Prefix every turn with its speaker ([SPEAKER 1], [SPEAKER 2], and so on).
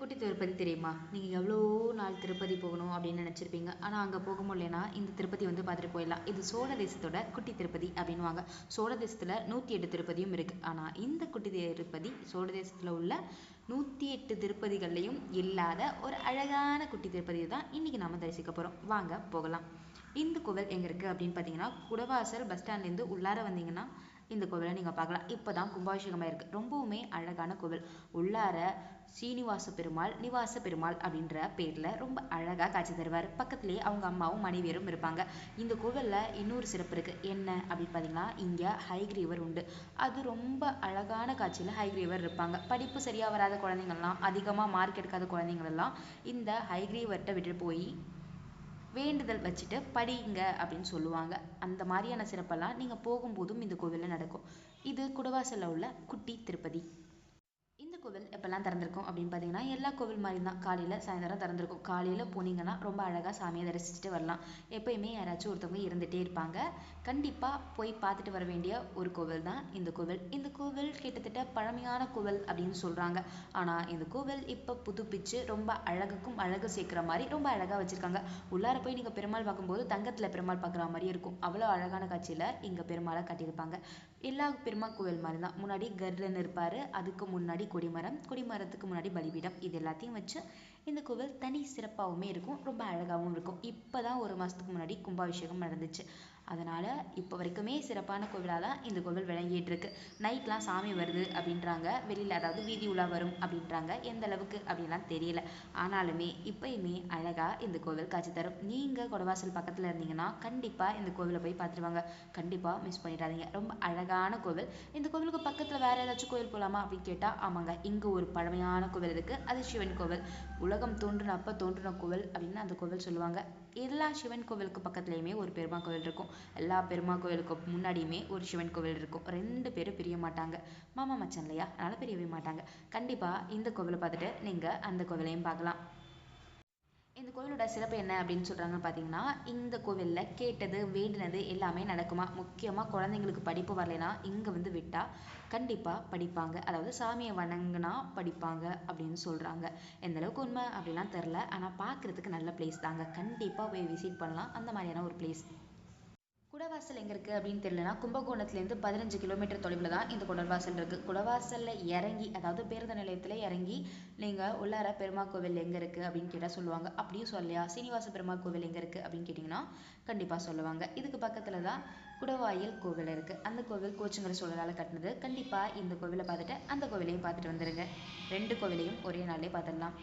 [SPEAKER 1] குட்டி திருப்பதி தெரியுமா? நீங்கள் எவ்வளோ நாள் திருப்பதி போகணும் அப்படின்னு நினச்சிருப்பீங்க. ஆனால் அங்கே போக முடியலனா இந்த திருப்பதி வந்து பார்த்துட்டு போயிடலாம். இது சோழ தேசத்தோட குட்டி திருப்பதி அப்படின்வாங்க சோழ தேசத்தில் நூற்றி எட்டு திருப்பதியும் இருக்குது ஆனால் இந்த குட்டி திருப்பதி சோழ தேசத்தில் உள்ள நூற்றி எட்டு திருப்பதிகள்லையும் இல்லாத ஒரு அழகான குட்டி திருப்பதி தான் இன்றைக்கி நாம தரிசிக்க போகிறோம் வாங்க போகலாம். இந்த கோவில் எங்கே இருக்குது அப்படின்னு பார்த்தீங்கன்னா குடவாசல் பஸ் ஸ்டாண்ட்லேருந்து உள்ளார வந்தீங்கன்னா இந்த கோவிலை நீங்கள் பார்க்கலாம். இப்போ தான் கும்பாபிஷேகமாக இருக்குது ரொம்பவுமே அழகான கோவில். உள்ளார சீனிவாச பெருமாள் நிவாச பெருமாள் அப்படின்ற பேரில் ரொம்ப அழகாக காட்சி தருவார். பக்கத்துலேயே அவங்க அம்மாவும் மனைவியரும் இருப்பாங்க. இந்த கோவிலில் இன்னொரு சிறப்பு இருக்குது என்ன அப்படின்னு பார்த்தீங்கன்னா இங்கே ஹைகிரீவர் உண்டு. அது ரொம்ப அழகான காட்சியில் ஹைகிரீவர் இருப்பாங்க. படிப்பு சரியாக வராத குழந்தைங்கள்லாம் அதிகமாக மார்க் எடுக்காத குழந்தைங்களெல்லாம் இந்த ஹைகிரீவர்கிட்ட விட்டுட்டு போய் வேண்டுதல் வச்சுட்டு படிங்க அப்படின்னு சொல்லுவாங்க. அந்த மாதிரியான சிறப்பெல்லாம் நீங்கள் போகும்போதும் இந்த கோவிலில் நடக்கும். இது குடவாசலில் உள்ள குட்டி திருப்பதி. கோவில் எப்பெல்லாம் திறந்திருக்கும் அப்படின்னு பார்த்தீங்கன்னா எல்லா கோவில் மாதிரி தான் காலையில் சாயந்தரம் திறந்திருக்கும். காலையில் போனீங்கன்னா ரொம்ப அழகாக சாமியை தரிசிச்சுட்டு வரலாம். எப்பயுமே யாராச்சும் ஒருத்தவங்க இருந்துகிட்டே இருப்பாங்க. கண்டிப்பாக போய் பார்த்துட்டு வர வேண்டிய ஒரு கோவில் தான் இந்த கோவில். இந்த கோவில் கிட்டத்தட்ட பழமையான கோவில் அப்படின்னு சொல்கிறாங்க ஆனால் இந்த கோவில் இப்போ புதுப்பிச்சு ரொம்ப அழகுக்கும் அழகு சேர்க்குற மாதிரி ரொம்ப அழகாக வச்சுருக்காங்க. உள்ளார போய் நீங்கள் பெருமாள் பார்க்கும்போது தங்கத்தில் பெருமாள் பார்க்குற மாதிரி இருக்கும். அவ்வளோ அழகான காட்சியில் இங்கே பெருமாளை கட்டியிருப்பாங்க. எல்லா பெருமாள் கோவில் மாதிரி தான் முன்னாடி கர்ரன் இருப்பார். அதுக்கு முன்னாடி கொடிமரம் கொடிமரத்துக்கு முன்னாடி பலிபீடம் இது எல்லாத்தையும் வச்சு இந்த கோவில் தனி சிறப்பாகவுமே இருக்கும். ரொம்ப அழகாகவும் இருக்கும். இப்போ தான் ஒரு மாதத்துக்கு முன்னாடி கும்பாபிஷேகம் நடந்துச்சு. அதனால் இப்போ வரைக்குமே சிறப்பான கோவிலாக தான் இந்த கோவில் விளங்கிட்டு இருக்கு நைட்லாம் சாமி வருது அப்படின்றாங்க. வெளியில் அதாவது வீதி உலா வரும் அப்படின்றாங்க. எந்த அளவுக்கு அப்படின்லாம் தெரியல. ஆனாலுமே இப்பயுமே அழகாக இந்த கோவில் காட்சி தரும். நீங்கள் கொடவாசல் பக்கத்தில் இருந்தீங்கன்னா கண்டிப்பாக இந்த கோவிலை போய் பார்த்துருவாங்க கண்டிப்பாக மிஸ் பண்ணிடாதீங்க. ரொம்ப அழகான கோவில். இந்த கோவிலுக்கு பக்கத்தில் வேறு ஏதாச்சும் கோவில் போகலாமா அப்படின்னு கேட்டால் ஆமாங்க. இங்கே ஒரு பழமையான கோவில் இருக்குது அது சிவன் கோவில். உலகம் தோன்றின அப்போ தோன்றின கோவில் அப்படின்னு அந்த கோவில் சொல்லுவாங்க. எல்லா சிவன் கோவிலுக்கு பக்கத்துலேயுமே ஒரு பெருமா கோவில் இருக்கும். எல்லா பெருமா கோவிலுக்கு முன்னாடியுமே ஒரு சிவன் கோவில் இருக்கும். ரெண்டு பேரும் பிரிய மாட்டாங்க. மாமா மச்சான் இல்லையா? அதனால் பிரியவே மாட்டாங்க. கண்டிப்பாக இந்த கோவிலை பார்த்துட்டு நீங்கள் அந்த கோவிலையும் பார்க்கலாம். இந்த கோவிலோட சிறப்பு என்ன அப்படின்னு சொல்கிறாங்கன்னு பார்த்தீங்கன்னா இந்த கோவிலில் கேட்டது வேண்டினது எல்லாமே நடக்குமா? முக்கியமாக குழந்தைங்களுக்கு படிப்பு வரலைன்னா இங்கே வந்து விட்டால் கண்டிப்பாக படிப்பாங்க. அதாவது சாமியை வணங்கினா படிப்பாங்க அப்படின்னு சொல்கிறாங்க எந்த அளவுக்கு உண்மை அப்படிலாம் தெரில ஆனால் பார்க்குறதுக்கு நல்ல பிளேஸ் தாங்க. கண்டிப்பாக போய் விசிட் பண்ணலாம். அந்த மாதிரியான ஒரு பிளேஸ் குடவாசல் எங்கே இருக்குது அப்படின்னு தெரியலனா கும்பகோணத்துலேருந்து பதினஞ்சு கிலோமீட்டர் தொலைவில் தான் இந்த குடவாசல் இருக்குது குடவாசலில் இறங்கி அதாவது பேருந்து நிலையத்தில் இறங்கி நீங்கள் உள்ளார பெருமா கோவில் எங்கே இருக்குது அப்படின்னு கேட்டால் சொல்லுவாங்க. அப்படியும் சொல்லலையா? சீனிவாச பெருமா கோவில் எங்கே இருக்குது அப்படின்னு கேட்டிங்கன்னா கண்டிப்பாக சொல்லுவாங்க. இதுக்கு பக்கத்தில் தான் குடவாயில் கோவில் இருக்குது அந்த கோவில் கோச்சுங்கிற சூழலால் கட்டினது. கண்டிப்பாக இந்த கோவிலை பார்த்துட்டு அந்த கோவிலையும் பார்த்துட்டு வந்துடுங்க ரெண்டு கோவிலையும் ஒரே நாள்லேயே பார்த்துடலாம்.